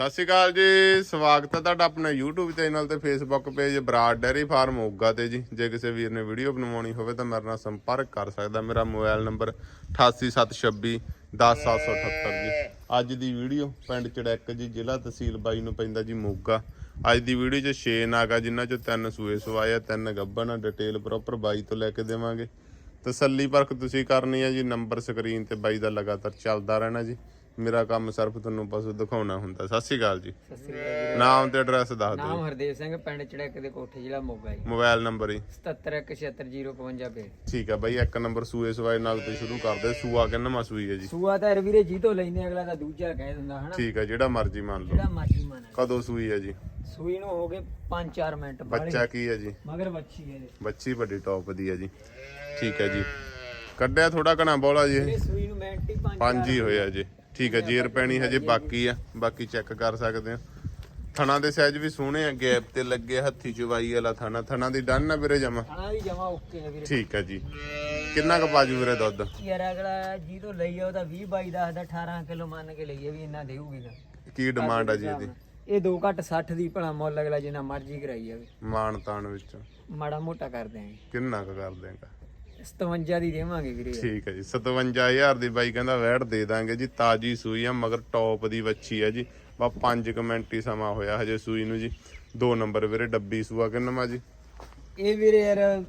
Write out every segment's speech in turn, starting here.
ਸਤਿ ਸ਼੍ਰੀ ਅਕਾਲ ਜੀ, ਸਵਾਗਤ ਹੈ ਤੁਹਾਡਾ ਆਪਣੇ YouTube ਚੈਨਲ ਤੇ Facebook page Brar dairy farm Moga ਤੇ ਜੀ। ਜੇ ਕਿਸੇ ਵੀਰ ਨੇ ਵੀਡੀਓ ਬਣਵਾਉਣੀ ਹੋਵੇ ਤਾਂ ਮੇਰੇ ਨਾਲ ਸੰਪਰਕ ਕਰ ਸਕਦਾ। ਮੇਰਾ ਮੋਬਾਈਲ ਨੰਬਰ 88726 10778 ਜੀ। ਅੱਜ ਦੀ ਵੀਡੀਓ ਪਿੰਡ ਚੜੈਕ ਜੀ, ਜ਼ਿਲ੍ਹਾ ਤਹਿਸੀਲ ਬਾਈ ਨੂੰ ਪੈਂਦਾ ਜੀ ਮੋਗਾ। ਅੱਜ ਦੀ ਵੀਡੀਓ 'ਚ 6 ਨਾਗਾ, ਜਿਨ੍ਹਾਂ 'ਚੋਂ ਤਿੰਨ ਸੂਏ ਸਵਾਏ ਆ, ਤਿੰਨ ਗੱਬਨ ਡਿਟੇਲ ਪ੍ਰੋਪਰ ਬਾਈ ਤੋਂ ਲੈ ਕੇ ਦੇਵਾਂਗੇ। ਤਸੱਲੀ ਪਰਖ ਤੁਸੀਂ ਕਰਨੀ ਹੈ ਜੀ ਨੰਬਰ ਸਕਰੀਨ ਤੇ ਬਾਈ ਦਾ ਲਗਾਤਾਰ ਚੱਲਦਾ ਰਹਿਣਾ ਜੀ। ਮੇਰਾ ਕੰਮ ਸਿਰਫ ਤੁਹਾਨੂੰ ਪਸ਼ੂ ਦਿਖਾਉਣਾ ਹੁੰਦਾ। ਸਤਿ ਸ਼੍ਰੀ ਅਕਾਲ ਜੀ। ਸਤਿ ਸ੍ਰੀ ਅਕਾਲ ਨਾਮ ਤੇ ਐਡਰੈਸ ਦੱਸ ਦਿਓ। ਨਾਮ ਹਰਦੇਵ ਸਿੰਘ ਪਿੰਡ ਚੜੈਕ ਦੇ ਕੋਠੇ ਜ਼ਿਲ੍ਹਾ ਮੋਗਾ ਜੀ। ਮੋਬਾਈਲ ਨੰਬਰ ਹੀ 77170550 ਠੀਕ ਆ ਬਾਈ ਇੱਕ ਨੰਬਰ ਸੂਏ ਸਵਾਏ ਨਾਲ ਤੋਂ ਸ਼ੁਰੂ ਕਰਦੇ ਸੂਆ ਕਿੰਨਾ ਸੂਈ ਹੈ ਜੀ? ਸੂਆ ਤਾਂ ਵੀਰੇ ਜੀ ਤੋਂ ਲੈਨੇ ਅਗਲਾ ਤਾਂ ਦੂਜਾ ਕਹਿ ਦਿੰਦਾ ਹਨਾ? ਠੀਕ ਆ ਜਿਹੜਾ ਮਰਜ਼ੀ ਮੰਨ ਲਓ। ਜਿਹੜਾ ਮਰਜ਼ੀ ਮਨ ਕਦੋਂ ਸੂਈ ਹੈ ਜੀ? ਸੂਈ ਨੂੰ ਹੋ ਗਏ 5-4 ਮਿੰਟ ਬੱਚਾ ਕੀ ਹੈ ਜੀ? ਮਗਰ ਬੱਚੀ ਹੈ ਇਹਦੇ। ਬੱਚੀ ਵੱਡੀ ਟੌਪ ਦੀ ਹੈ ਜੀ। ਠੀਕ ਹੈ ਜੀ। ਕੱਢਿਆ ਥੋੜਾ ਘਣਾ ਬੋਲਾ ਜੀ ਇਹ। ਇਹ ਸੂਈ ਨੂੰ ਮਿੰਟ ਹੀ 5 ਪੰਜ ਹੀ ਹੋਇਆ ਜੀ। ਠੀਕ ਹੈ ਜੇਰ ਪੈਣੀ ਹਜੇ ਬਾਕੀ ਆ ਬਾਕੀ ਚੈੱਕ ਕਰ ਸਕਦੇ ਆ। ਥਣਾ ਦੇ ਸਾਈਜ਼ ਵੀ ਸੋਹਣੇ ਆ ਗੈਪ ਤੇ ਲੱਗੇ ਹੱਥੀ ਚਵਾਈ ਵਾਲਾ ਥਣਾ। ਥਣਾ ਦੀ ਡਨ ਆ ਵੀਰੇ ਜਮਾ? ਖਾਣਾ ਵੀ ਜਮਾ ਓਕੇ ਹੈ ਵੀਰੇ। ਠੀਕ ਹੈ ਜੀ। ਕਿੰਨਾ ਕੁ ਪਾਜੂ ਵੀਰੇ ਦੁੱਧ? ਯਾਰ ਅਗਲਾ ਜੀ ਤੋਂ ਲਈ ਆ ਉਹਦਾ 20 22 ਦੱਸਦਾ 18 ਕਿਲੋ ਮੰਨ ਕੇ ਲਈਏ ਵੀ ਇੰਨਾ ਦੇਊਗੀ ਨਾ ਕੀ ਡਿਮਾਂਡ ਆ ਜੀ ਇਹਦੀ? ਇਹ 2 ਘੱਟ 60 ਦੀ ਭਲਾ ਮੁੱਲ ਅਗਲਾ ਜਿੰਨਾ ਮਰਜ਼ੀ ਕਰਾਈ ਜਾਵੇ। ਮਾਨ ਤਾਨ ਵਿੱਚ। ਮਾੜਾ ਮੋਟਾ ਕਰ ਦਿਆਂਗੇ ਕਿੰਨਾ ਕੁ ਕਰ ਦੇਗਾ 57 ਦੀ ਦੇਵਾਂਗੇ ਵੀਰੇ। ਠੀਕ ਹੈ ਜੀ 57000 ਦੀ ਬਾਈ ਕਹਿੰਦਾ ਵੈੜ ਦੇ ਦਾਂਗੇ ਜੀ ਤਾਜੀ ਸੂਈ ਆ ਮਗਰ ਟੌਪ ਦੀ ਵੱਛੀ ਹੈ ਜੀ। ਬਾ 5 ਕਮੈਂਟ ਹੀ ਸਮਾਂ ਹੋਇਆ ਹਜੇ ਸੂਈ ਨੂੰ ਜੀ। ਦੋ ਨੰਬਰ ਵੀਰੇ ਡੱਬੀ ਸੂਆ ਕਿੰਨਾ ਜੀ? ਇਹ ਵੀਰੇ ਯਾਰ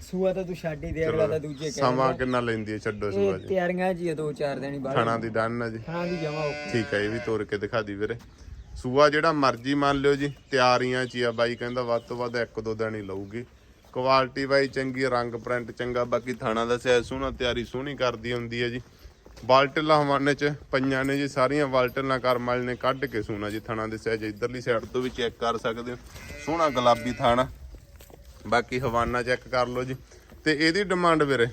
ਸੂਆ ਤਾਂ ਤੂੰ ਛੱਡ ਹੀ ਦੇ ਅਗਲਾ ਤਾਂ ਦੂਜੇ ਕਹਿ ਸਮਾਂ ਕਿੰਨਾ ਲੈਂਦੀ ਹੈ ਛੱਡੋ ਸੂਆ ਜੀ। ਤਿਆਰੀਆਂ ਜੀ ਦੋ ਚਾਰ ਦਿਨ ਹੀ ਬਾਅਦ। ਥਣਾ ਦੀ ਡਨ ਆ ਜੀ। ਖਾਣਾ ਦੀ ਜਮਾ ਓਕੇ। ਠੀਕ ਹੈ ਇਹ ਵੀ ਤੋੜ ਕੇ ਦਿਖਾ ਦੀ ਵੀਰੇ। ਸੂਆ ਜਿਹੜਾ ਮਰਜ਼ੀ ਮੰਨ ਲਿਓ ਜੀ ਤਿਆਰੀਆਂ ਚ ਹੀ ਆ ਬਾਈ ਕਹਿੰਦਾ ਵੱਧ ਤੋਂ ਵੱਧ ਇੱਕ ਦੋ ਦਿਨ ਹੀ ਲਊਗੀ। ਕੁਆਲਿਟੀ ਬਾਈ ਚੰਗੀ ਰੰਗ ਪ੍ਰਿੰਟ ਚੰਗਾ ਬਾਕੀ ਥਾਣਾ ਦਾ ਸੈਜ਼ ਸੋਹਣਾ ਤਿਆਰੀ ਸੋਹਣੀ ਕਰਦੀ ਹੁੰਦੀ ਹੈ ਜੀ। ਬਾਲਟਲਾਂ ਹਵਾਨੇ ਚ ਪਈਆਂ ਨੇ ਜੀ ਸਾਰੀਆਂ ਬਾਲਟਲਾਂ ਕਰਮ ਵਾਲੇ ਨੇ ਕੱਢ ਕੇ ਸੋਹਣਾ ਜੀ ਥਾਣਾ ਦੇ ਸੈਜ਼ ਇਧਰਲੀ ਸਾਈਡ ਤੋਂ ਵੀ ਚੈੱਕ ਕਰ ਸਕਦੇ ਹੋ। ਸੋਹਣਾ ਗੁਲਾਬੀ ਥਾਣਾ। ਬਾਕੀ ਹਵਾਨਾ ਚੈੱਕ ਕਰ ਲਓ ਜੀ। ਤੇ ਇਹਦੀ ਡਿਮਾਂਡ ਵੀਰੇ?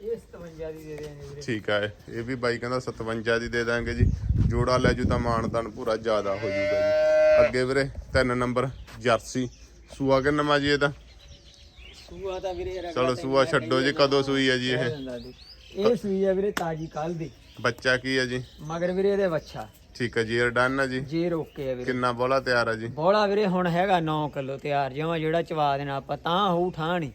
ਇਹ 57 ਦੀ ਦੇ ਵੀਰੇ। ਠੀਕ ਆ ਇਹ ਵੀ ਬਾਈ ਕਹਿੰਦਾ 57 ਦੀ ਦੇ ਦਾਂਗੇ ਜੀ। ਜੋੜਾ ਲੈ ਜੂ ਤਾਂ ਮਾਨਦਾਨ ਪੂਰਾ ਜ਼ਿਆਦਾ ਹੋ ਜਾਊਗਾ ਜੀ। ਅੱਗੇ ਵੀਰੇ ਤਿੰਨ ਨੰਬਰ ਜਰਸੀ। ਸੂਆ ਕਿੰਨਾ ਜੀ ਇਹਦਾ? ਸੂਆ ਤਾਂ ਵੀਰੇ ਯਾਰ ਚਲੋ ਸੂਆ ਛੱਡੋ ਜੀ ਕਦੋਂ ਸੂਈ ਹੈ ਜੀ ਇਹ? ਇਹ ਸੂਈ ਆ ਵੀਰੇ ਤਾਜੀ ਕੱਲ ਦੀ। ਬੱਚਾ ਕੀ ਹੈ ਜੀ? ਮਗਰ ਵੀਰੇ ਇਹਦੇ ਵੱਛਾ। ਠੀਕ ਹੈ ਜੀ ਇਹ ਡਨ ਹੈ ਜੀ? ਜੇ ਰੋਕੇ ਵੀਰੇ। ਕਿੰਨਾ ਬੋਲਾ ਤਿਆਰ ਹੈ ਜੀ? ਬੋਲਾ ਵੀਰੇ ਹੁਣ ਹੈਗਾ 9 ਕਿਲੋ ਤਿਆਰ ਜਿਵੇਂ ਜਿਹੜਾ ਚਵਾ ਦੇਣਾ ਆਪਾਂ ਤਾਂ ਹੋਊ ਠਾਣੀ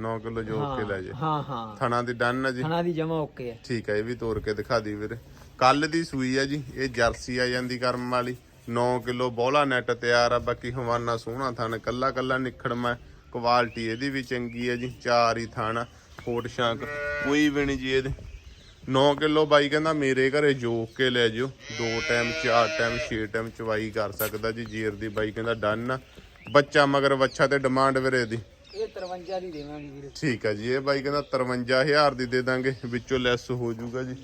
9 ਕਿਲੋ ਜੋੜ ਕੇ ਲੈ ਜੇ। ਹਾਂ ਹਾਂ। ਥਣਾ ਦੀ ਡਨ ਹੈ ਜੀ? ਖਾਣਾ ਦੀ ਜਮਾ ਓਕੇ ਹੈ ਠੀਕ ਹੈ ਇਹ ਵੀ ਤੋੜ ਕੇ ਦਿਖਾ ਦੀ ਵੀਰੇ। ਕੱਲ ਦੀ ਸੂਈ ਹੈ ਜੀ ਇਹ ਜਰਸੀ ਆ ਜਾਂਦੀ ਕਰਮ ਵਾਲੀ। 9 ਕਿਲੋ ਬੋਲਾ ਨੈਟ ਤਿਆਰ ਆ ਬਾਕੀ ਹਵਾਨਾ ਸੋਹਣਾ ਥਣ ਕੱਲਾ ਕੱਲਾ ਨਿਖੜਮਾ ਕੁਆਲਿਟੀ ਇਹਦੀ ਵੀ ਚੰਗੀ ਹੈ ਜੀ ਚਾਰ ਹੀ ਥਣ ਫੋਟ ਸ਼ਾਂਕ ਕੋਈ ਵੀ ਨਹੀਂ ਜੀ ਇਹਦੇ। 9 ਕਿਲੋ ਬਾਈ ਕਹਿੰਦਾ ਮੇਰੇ ਘਰੇ ਜੋਕ ਕੇ ਲੈ ਜਿਓ ਦੋ ਟਾਈਮ ਚਾਰ ਟਾਈਮ ਛੇ ਟਾਈਮ ਚਵਾਈ ਕਰ ਸਕਦਾ ਜੀ ਜੀਰ ਦੀ ਬਾਈ ਕਹਿੰਦਾ ਡਨ ਆ। ਬੱਚਾ ਮਗਰ ਵੱਛਾ ਤੇ ਡਿਮਾਂਡ ਵੀਰੇ ਦੀ ਇਹ 53 ਦੀ ਦੇਵਾਂਗੇ ਵੀਰੇ। ਠੀਕ ਹੈ ਜੀ ਇਹ ਬਾਈ ਕਹਿੰਦਾ 53000 ਦੀ ਦੇ ਦਾਂਗੇ ਵਿੱਚੋਂ ਲੈਸ ਹੋ ਜਾਊਗਾ ਜੀ।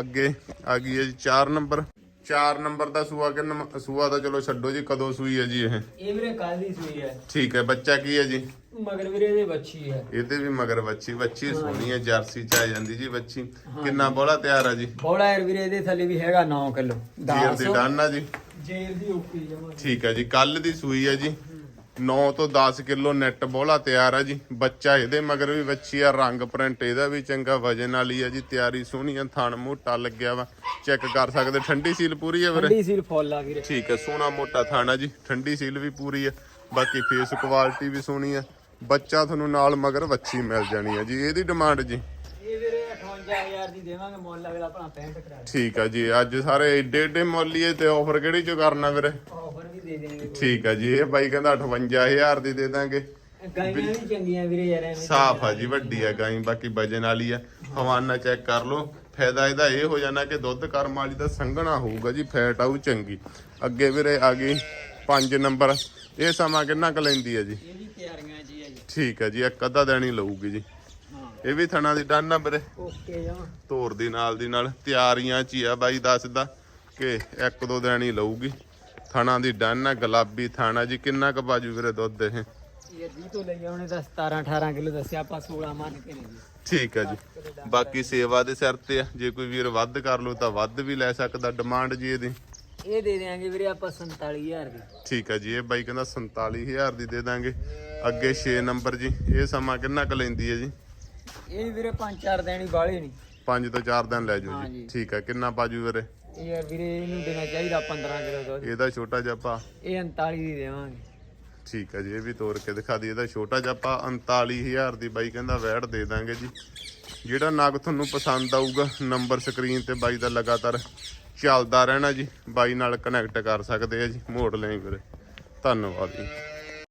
ਅੱਗੇ ਆ ਗਈ ਹੈ ਜੀ 4 ਨੰਬਰ 4 ਨੰਬਰ ਦਾ ਸੂਆ ਕਿੰਨਾ ਸੂਆ ਤਾਂ ਚਲੋ ਛੱਡੋ ਜੀ ਕਦੋਂ ਸੂਈ ਹੈ ਜੀ ਇਹ? ਇਹ ਵੀਰੇ ਕੱਲ ਦੀ ਸੂਈ ਹੈ। ਠੀਕ ਹੈ ਬੱਚਾ ਕੀ ਹੈ ਜੀ? ਮਗਰ ਵੀਰੇ ਇਹਦੇ ਵੱਛੀ ਹੈ। ਇਹਦੇ ਵੀ ਮਗਰ ਬੱਚੀ ਬੱਚੀ ਸੋਹਣੀ ਹੈ ਜਰਸੀ ਚ ਆ ਜਾਂਦੀ ਜੀ ਬੱਚੀ ਕਿੰਨਾ ਬੋਲਾ ਤਿਆਰ ਆ ਜੀ? ਬੋਲਾ ਯਾਰ ਵੀਰੇ ਇਹਦੇ ਥੱਲੇ ਵੀ ਹੈਗਾ 9 ਕਿਲੋ। ਜੀਰ ਦੀ ਡਨ ਜੀ। ਜੇਰ ਦੀ ਓਕੇ ਜਮਾ। ਠੀਕ ਹੈ ਜੀ ਕੱਲ ਦੀ ਸੂਈ ਹੈ ਜੀ। 9 ਤੋਂ 10 ਕਿਲੋ ਨੈਟ ਬੋਲਾ ਤਿਆਰ ਆ ਜੀ। ਬੱਚਾ ਇਹਦੇ ਮਗਰ ਵੀ ਬੱਚੀ ਆ ਰੰਗ ਪ੍ਰਿੰਟ ਇਹਦਾ ਵੀ ਚੰਗਾ ਵਜਨ ਵਾਲੀ ਆ ਜੀ ਤਿਆਰੀ ਸੋਹਣੀ ਆ ਥਣ ਮੋਟਾ ਲੱਗਿਆ ਵਾ। ਚੈੱਕ ਕਰ ਸਕਦੇ ਠੰਡੀ ਸੀਲ ਪੂਰੀ ਆ ਵੀਰੇ? ਠੰਡੀ ਸੀਲ ਫੁੱਲ ਆ ਵੀਰੇ। ਠੀਕ ਹੈ ਸੋਹਣਾ ਮੋਟਾ ਥਾਣਾ ਜੀ ਠੰਡੀ ਸੀਲ ਵੀ ਪੂਰੀ ਆ। ਬਾਕੀ ਫੇਸ ਕੁਆਲਿਟੀ ਵੀ ਸੋਹਣੀ ਆ। ਬੱਚਾ ਤੁਹਾਨੂੰ ਨਾਲ ਮਗਰ ਵੱਛੀ ਮਿਲ ਜਾਣੀ ਆ ਜੀ ਇਹਦੀ ਡਿਮਾਂਡ ਜੀ। ਇਹ ਵੀਰੇ 58000 ਦੀ ਦੇਵਾਂਗੇ ਮੁੱਲ ਅਗਲਾ ਆਪਣਾ 65 ਕਰਾ ਠੀਕ ਆ ਜੀ ਅੱਜ ਸਾਰੇ ਏਡੇ ਏਡੇ ਮੌਲੀਏ ਤੇ ਆਫਰ ਕਿਹੜੀ ਚ ਕਰਨਾ ਵੀਰੇ? ਦੇ ਦੇਣਗੇ ਠੀਕ ਆ ਜੀ ਇਹ ਬਾਈ ਕਹਿੰਦਾ 58000 ਦੀ ਦੇ ਦਾਂਗੇ। ਗਾਈਆਂ ਵੀ ਚੰਗੀਆਂ ਵੀਰੇ ਯਾਰ ਐਵੇਂ ਸਾਫ਼ ਆ ਜੀ ਵੱਡੀ ਆ ਗਾਈ ਬਾਕੀ ਵਜਨ ਵਾਲੀ ਆ। ਹਵਾਨਾ ਚੈੱਕ ਕਰ ਲਓ। ਫਾਇਦਾ ਇਹਦਾ ਇਹ ਹੋ ਜਾਣਾ ਕਿ ਦੁੱਧ ਕਰਮ ਵਾਲੀ ਦਾ ਸੰਘਣਾ ਹੋਊਗਾ ਜੀ ਫੈਟ ਆਊ ਚੰਗੀ। ਅੱਗੇ ਵੀਰੇ ਆ ਗਈ 5 ਨੰਬਰ। ਇਹ ਸਮਾਂ ਕਿੰਨਾ ਕੁ ਲੈਂਦੀ ਹੈ ਜੀ? ਇਹ ਵੀ ਤਿਆਰੀਆਂ ਜੀ ਆ ਜੀ। ਠੀਕ ਹੈ ਜੀ ਇੱਕ ਅੱਧਾ ਹੀ ਲਊਗੀ ਜੀ। ਇਹ ਵੀ ਥਣਾ ਦੀ ਡਨ ਆ ਵੀਰੇ। ਓਕੇ ਜਮਾ ਤੋਰ ਦੀ ਨਾਲ ਦੀ ਨਾਲ ਤਿਆਰੀਆਂ ਚ ਹੀ ਆ ਬਾਈ ਦੱਸਦਾ ਕਿ ਇੱਕ ਦੋ ਹੀ ਲਊਗੀ। ਥਣਾ ਦੀ ਡਨ ਆ ਗੁਲਾਬੀ ਥਾਣਾ ਜੀ ਕਿੰਨਾ ਕੁ ਬਾਜੂ ਵੀਰੇ ਦੁੱਧ ਇਹ? ਇਹ ਜੀ ਤੋਂ ਲਈ ਉਹਨੇ ਤਾਂ 17 18 ਕਿਲੋ ਦੱਸਿਆ ਆਪਾਂ 16 ਮੰਨ ਕੇ ਨਹੀਂ ਜੀ ਠੀਕ ਹੈ ਜੀ। ਬਾਕੀ ਸੇਵਾ ਦੇ ਸਿਰ ਤੇ ਆ ਜੇ ਕੋਈ ਵੀਰ ਵੱਧ ਕਰ ਲੋ ਤਾਂ ਵੱਧ ਵੀ ਲੈ ਸਕਦਾ ਡਿਮਾਂਡ ਜੀ ਇਹਦੀ। ਇਹ ਦੇ ਦੇਾਂਗੇ ਵੀਰੇ ਆਪਾਂ 47000 ਦੀ। ਠੀਕ ਹੈ ਜੀ ਇਹ ਬਾਈ ਕਹਿੰਦਾ 47000 ਦੀ ਦੇ ਦਾਂਗੇ। ਅੱਗੇ 6 ਨੰਬਰ ਜੀ ਇਹ ਸਮਾਂ ਕਿੰਨਾ ਕੁ ਲੈਂਦੀ ਹੈ ਜੀ? ਇਹ ਵੀਰੇ 5-4 ਦਿਨ ਹੀ ਬਾਲੇ ਨਹੀਂ। 5 ਤੋਂ 4 ਦਿਨ ਲੈ ਜਾਓ ਜੀ। ਠੀਕ ਹੈ ਕਿੰਨਾ ਪਾਜੂ ਵੀਰੇ? ਇਹ ਯਾਰ ਵੀਰੇ ਇਹਨੂੰ ਦੇਣਾ ਚਾਹੀਦਾ 15 ਕਿਲੋ ਦੁੱਧ। ਇਹਦਾ ਛੋਟਾ ਜਿਹਾ ਆਪਾਂ ਇਹ 39 ਦੀ ਦੇਵਾਂਗੇ। ਠੀਕ ਹੈ ਜੀ ਇਹ ਵੀ ਤੋੜ ਕੇ ਦਿਖਾ ਦਈਏ। ਇਹਦਾ ਛੋਟਾ ਜਿਹਾ ਆਪਾਂ 39000 ਦੀ ਬਾਈ ਕਹਿੰਦਾ ਵੈਟ ਦੇ ਦਾਂਗੇ ਜੀ। ਜਿਹੜਾ ਨਗ ਤੁਹਾਨੂੰ ਪਸੰਦ ਆਊਗਾ ਨੰਬਰ ਸਕਰੀਨ ਤੇ ਬਾਈ ਦਾ ਲਗਾਤਾਰ ਚੱਲਦਾ ਰਹਿਣਾ ਜੀ। ਬਾਈ ਨਾਲ ਕਨੈਕਟ ਕਰ ਸਕਦੇ ਆ ਜੀ ਮੋੜ ਲਈ ਵੀਰੇ। ਧੰਨਵਾਦ ਜੀ।